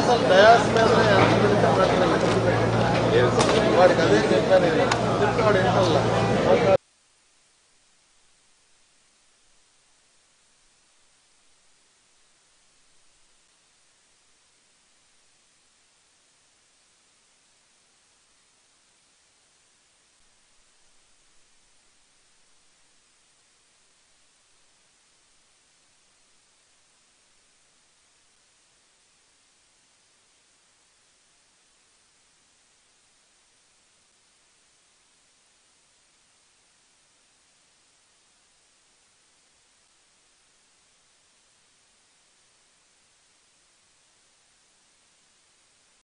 అసలు డయాస్ మీద వాడికి అదే చెప్పాను వాడు ఇంటల్లా